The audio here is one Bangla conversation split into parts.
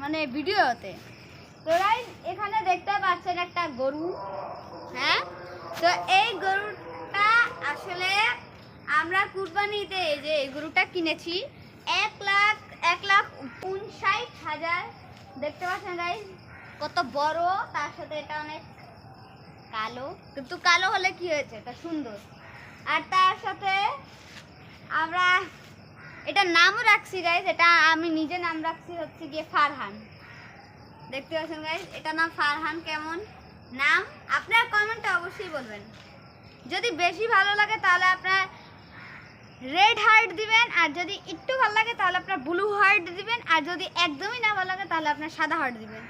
মানে ভিডিওতে। তো guys, এখানে দেখতে পাচ্ছেন একটা গরু। হ্যাঁ? তো এই গরুটা আসলে আমরা কুরবানিতে যে গরুটা কিনেছি এক লাখ এক লাখ উনষাট হাজার। দেখতে পাচ্ছেন গাইজ কত বড় তার সাথে এটা অনেক কালো। কিন্তু কালো হলে কি হয়েছে? এটা সুন্দর। আর তার সাথে আমরা এটা নামও রাখছি গাইজ এটা আমি নিজে নাম রাখছি হচ্ছে গিয়ে ফারহান। দেখতে পাচ্ছেন গাইজ এটা নাম ফারহান কেমন? নাম আপনার কমেন্টে অবশ্যই বলবেন। যদি বেশি ভালো লাগে তাহলে আপনার রেড হার্ট দিবেন, আর যদি একটু ভালো লাগে তাহলে আপনার ব্লু হার্ট দিবেন, আর যদি একদমই না ভালো লাগে তাহলে আপনার সাদা হার্ট দিবেন।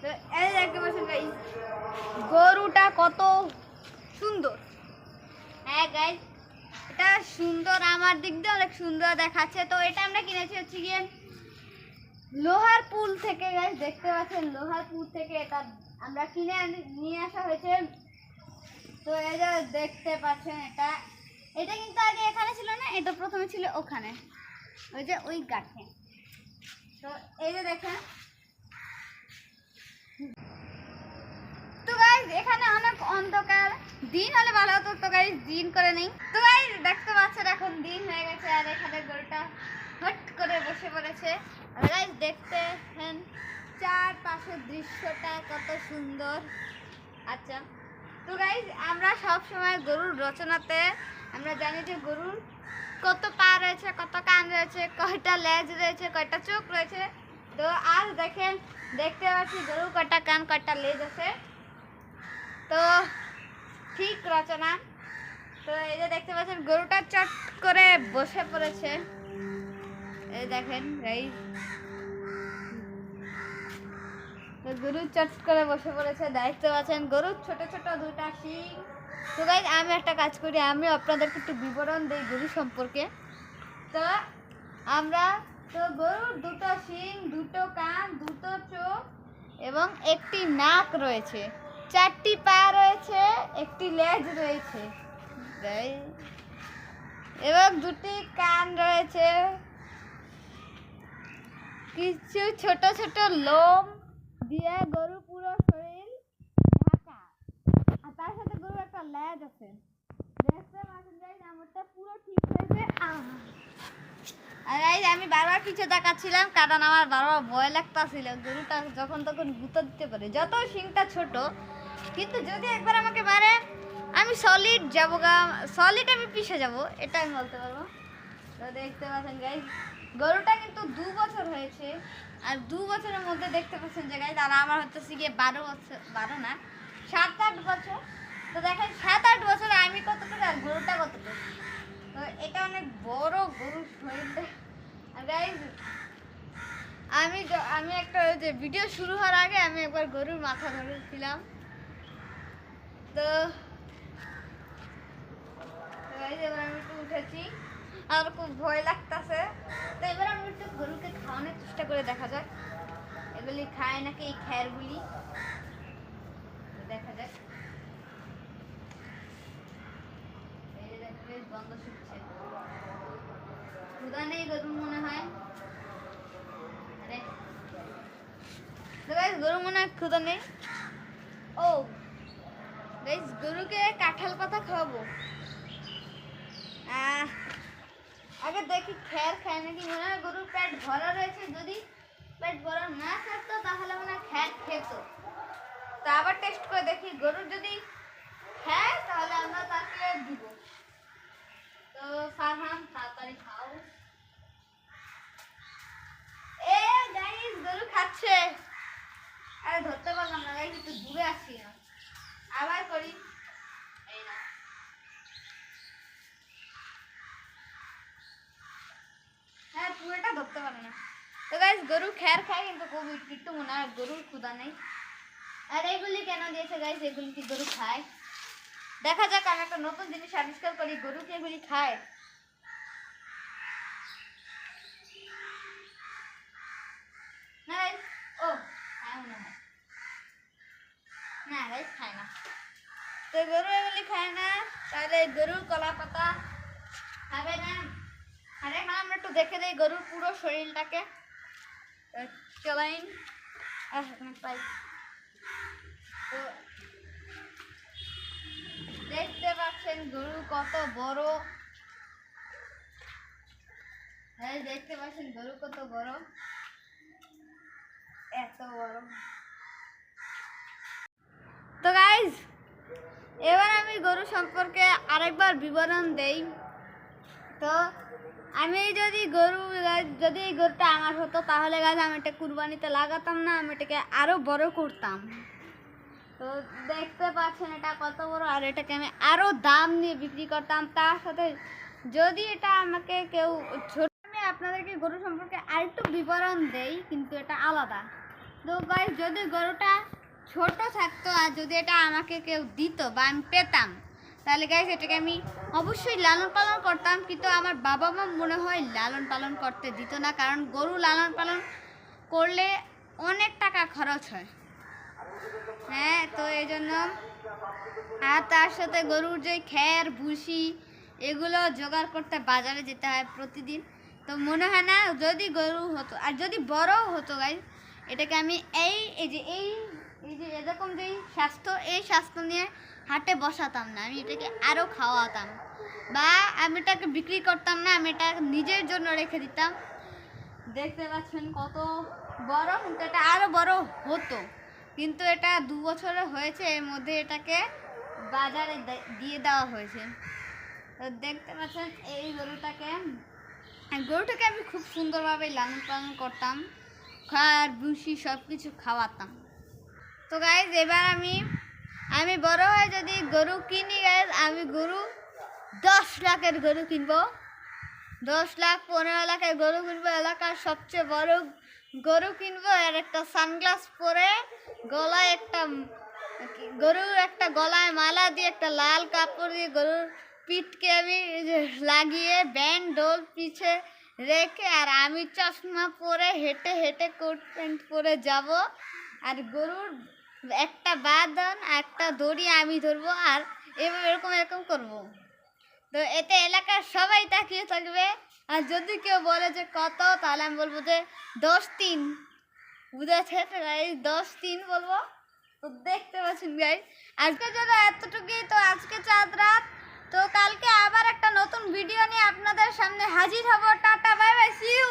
তো এই দেখতে পাচ্ছেন গাইজ গরুটা কত সুন্দর। হ্যাঁ গাইজ এটা সুন্দর, আমার দিক দিয়ে অনেক সুন্দর দেখাচ্ছে। তো এটা আমরা কিনেছি হচ্ছে গিয়ে লোহার পুল থেকে গাইজ দেখতে পাচ্ছেন? লোহার পুল থেকে এটা আমরা কিনে নিয়ে আসা হয়েছে। তো এটা দেখতে পাচ্ছেন এটা। এটা কিন্তু আগে এখানে ছিল না, এটা প্রথমে ছিল ওখানে। ওই যে ওই গাছে তো এই যে দেখেন। এখানে অনেক অন্ধকার। দিন হলে ভালো হতো তো গাইজ দিন করে নেই। তো গাইজ দেখতে পাচ্ছেন, এখন দিন হয়ে গেছে আর এখানে গরুটা হট করে বসে পড়েছে। আর গাইজ দেখতেছেন চারপাশের দৃশ্যটা কত সুন্দর। আচ্ছা তো গাইজ আমরা সব সময় গরুর রচনাতে, আমরা জানি যে গরুর কত পা রয়েছে, কত কান রয়েছে, কয়টা লেজ রয়েছে, কয়টা চোখ রয়েছে। তো, আজ দেখেন, দেখতে পাচ্ছি গরু কয়টা কান, কয়টা লেজ আছে। তো ঠিক রচনা। তো এই যে দেখতে পাচ্ছেন, গরুটা চট করে বসে পড়েছে। এই দেখেন, এই। তো গরু চট করে বসে পড়েছে, দেখতে পাচ্ছেন, গরুর ছোট ছোট দুটা শিং। তো গাইজ আমি একটা কাজ করি, আমি আপনাদেরকে একটু বিবরণ দিই গরু সম্পর্কে। তো আমরা, তো গরুর দুটো শিং, দুটো কান, দুটো চোখ এবং একটি নাক রয়েছে। চারটি পা রয়েছে একটি লেজ রয়েছে। এবং দুটি কান রয়েছে। কিছু ছোট ছোট লোম দিয়ে গরু পুরো শরীর ঢাকা। আর তার সাথে গরু একটা লেজ আছে। আমারটা পুরো ঠিক হয়েছে! আর এই আমি বারবার পিছে দেখাচ্ছিলাম কারণ আমার বারবার ভয় লাগতাছিল গরুটা যখন তখন গুঁতো দিতে পারে। যত শিংটা ছোট কিন্তু যদি একবার আমাকে মারে, আমি সলিড যাব গা সলিড আমি পিছে যাব এটা আমি বলতে পারব। তো দেখতে পাচ্ছেন গাইজ গরুটা কিন্তু দু বছর হয়েছে, আর দু বছরের মধ্যে দেখতে পাচ্ছেন যে গাইজ আর আমার হচ্ছে গিয়ে বারো বছর, বারো না, সাত আট বছর। তো দেখেন, সাত আট বছরে আমি কতটুকু আর গরুটা কতটুকু? তো এটা অনেক বড় গরুর শরীরটা আর গাইজ আমি আমি একটা যে ভিডিও শুরু হওয়ার আগে আমি একবার গরুর মাথা ধরেছিলাম। তো আমি একটু উঠেছি। আমার খুব ভয় লাগতেছে। তো এবার আমি একটু গরুকে খাওয়ানোর চেষ্টা করে দেখা যাক। এগুলি খায় নাকি এই খ্যারগুলি দেখা যাক। গন্ধ শুকছে। ক্ষুধা নেই গরুর মনে হয়। আরে। গরু মনে হয় ক্ষুধা নেই। ও। গাইস গরুকে কাঁঠাল পাতা খাওয়াবো। আগে দেখি খ্যার খায় নাকি? মনে হয় গরুর পেট ভরা রয়েছে। যদি পেট ভরা না থাকতো, তাহলে মনে হয় খ্যার খেত। তা আবার টেস্ট করে দেখি। গরুর যদি খায় তাহলে আমরা তাকে দিব তো ফারহান তাড়াতাড়ি খাও এ গাইস গরু খাচ্ছে আরে ধরতে পারলাম না গাইস একটু দূরে আসছি না আবার করি এই না হ্যাঁ ধরতে পারে না। তো গাইস গরু খ্যার খায় কিন্তু খুব একটু মনে হয়, গরুর ক্ষুদা নেই। আর এগুলি কেন দিয়েছে গাইস এগুলি কি গরু খায়? দেখা যাক, আমি একটা নতুন জিনিস আবিষ্কার করি, গরু কি এগুলি খায়? না না গাইস খায় না। তো গরু এগুলি খায় না, তাহলে গরুর কলা পাতা খাবে না। আর এখন আমরা একটু দেখে দেই গরুর পুরো শরীরটাকে। এখানে পাই। তো দেখতে পাচ্ছেন গরু কত বড়। হ্যাঁ দেখতে পাচ্ছেন গরু কত বড়। এত বড়। তো গাইজ এবার আমি গরু সম্পর্কে আরেকবার বিবরণ দেই। তো আমি যদি গরু, যদি এই গরুটা আমার হতো, তাহলে গাছ আমি এটা কুরবানিতে লাগাতাম না, আমি এটাকে আরও বড় করতাম। তো দেখতে পাচ্ছেন এটা কত বড়, আর এটাকে আমি আরও দাম নিয়ে বিক্রি করতাম। তার সাথে যদি এটা আমাকে কেউ ছোট, আমি আপনাদেরকে গরু সম্পর্কে আরেকটু বিবরণ দেই, কিন্তু এটা আলাদা। তো গাইজ যদি গরুটা ছোট থাকতো আর যদি এটা আমাকে কেউ দিত বা আমি পেতাম, তাহলে গাইজ এটাকে আমি অবশ্যই লালন পালন করতাম, কিন্তু আমার বাবা মা মনে হয় লালন পালন করতে দিত না, কারণ গরু লালন পালন করলে অনেক টাকা খরচ হয়। হ্যাঁ তো এই জন্য আর তার সাথে গরুর যে খ্যার ভুসি, এগুলো জোগাড় করতে বাজারে যেতে হয় প্রতিদিন। তো মনে হয় না যদি গরু হতো, আর যদি বড়ও হতো গাই এটাকে আমি এই এই যে এই এই যে এরকম যেই স্বাস্থ্য, এই স্বাস্থ্য নিয়ে হাটে বসাতাম না। আমি এটাকে আরও খাওয়াতাম। বা আমি এটাকে বিক্রি করতাম না, আমি এটা নিজের জন্য রেখে দিতাম। দেখতে পাচ্ছেন কত বড়, কিন্তু এটা আরও বড় হতো। কিন্তু এটা দু বছরে হয়েছে, এর মধ্যে এটাকে বাজারে দিয়ে দেওয়া হয়েছে। তো দেখতে পাচ্ছেন এই গরুটাকে গরুটাকে আমি খুব সুন্দরভাবে লালন পালন করতাম। খার ভুসি সব কিছু খাওয়াতাম। তো গাইজ এবার আমি আমি বড় হয়ে যদি গরু কিনি গাইজ আমি গরু দশ লাখের গরু কিনবো। দশ লাখ, পনেরো লাখের গরু কিনবো, এলাকার সবচেয়ে বড় গরু কিনবো, আর একটা সানগ্লাস পরে গলায় একটা গরুর একটা গলায় মালা দিয়ে, একটা লাল কাপড় দিয়ে গরুর পিঠকে আমি লাগিয়ে ব্যান্ড ডোল পিছে রেখে, আর আমি চশমা পরে হেঁটে হেঁটে কোট প্যান্ট পরে যাব। আর গরুর একটা বাদন একটা দড়ি আমি ধরবো আর এভাবে এরকম এরকম করব। তো এতে এলাকার সবাই তাকিয়ে থাকবে। আর যদি কেউ বলে যে কত, তাহলে আমি বলব যে দশ তিন। বুঝেছে? এই দশ তিন বলব। তো দেখতে পাচ্ছেন গাই আজকে জন্য এতটুকুই। তো আজকে চাঁদ রাত। তো কালকে আবার একটা নতুন ভিডিও নিয়ে আপনাদের সামনে হাজির হব। Tata bye bye see you